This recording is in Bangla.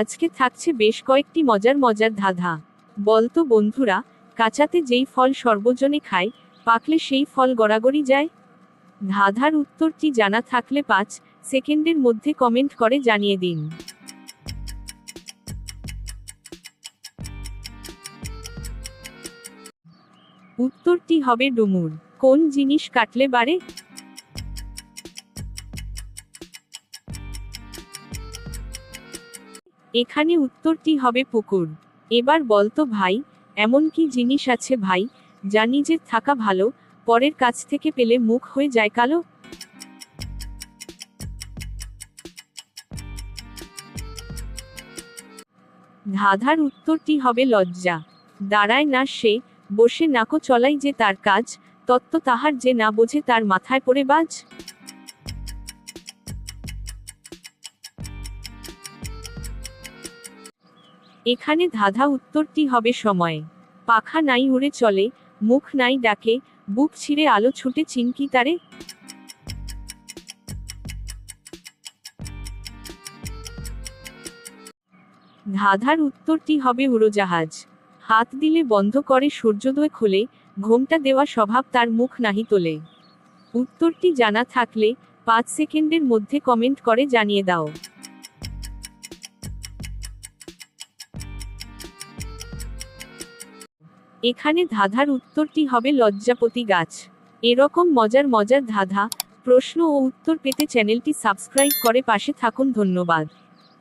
আজকে থাকছে বেশ কয়েকটি মজার মজার ধাঁধা। বলতো বন্ধুরা, কাঁচাতে যেই ফল সর্বজনে খায়, পাকলে সেই ফল গড়াগড়ি যায়? ধাঁধার উত্তরটি জানা থাকলে পাঁচ সেকেন্ডের মধ্যে কমেন্ট করে জানিয়ে দিন। উত্তরটি হবে ডুমুর। কোন জিনিস কাটলে বাড়ে? এখানে উত্তরটি হবে পুকুর। এবার বলতো ভাই, এমন কি জিনিস আছে ভাই, যা নিজের থাকা ভালো, পরের কাছ থেকে পেলে মুখ হয়ে যায় কালো? ধাঁধার উত্তরটি হবে লজ্জা। দাঁড়ায় না সে, বসে নাকো চলাই যে তার কাজ, তত্ত্ব তাহার যে না বোঝে তার মাথায় পড়ে বাজ। এখানে ধাঁধা উত্তরটি হবে সময়। পাখা নাই উড়ে চলে, মুখ নাই ডাকে, বুক ছিঁড়ে আলো ছুটে চিনকি তারে। ধাঁধার উত্তরটি হবে উড়োজাহাজ। হাত দিলে বন্ধ করে সূর্যোদয় খোলে, ঘোমটা দেওয়া স্বভাব তার মুখ নাহি তোলে। উত্তরটি জানা থাকলে, পাঁচ সেকেন্ডের মধ্যে কমেন্ট করে জানিয়ে দাও। এখানে ধাঁধার উত্তরটি হবে লজ্জাপতি গাছ। এরকম মজার মজার ধাঁধা, প্রশ্ন ও উত্তর পেতে চ্যানেলটি সাবস্ক্রাইব করে পাশে থাকুন, ধন্যবাদ।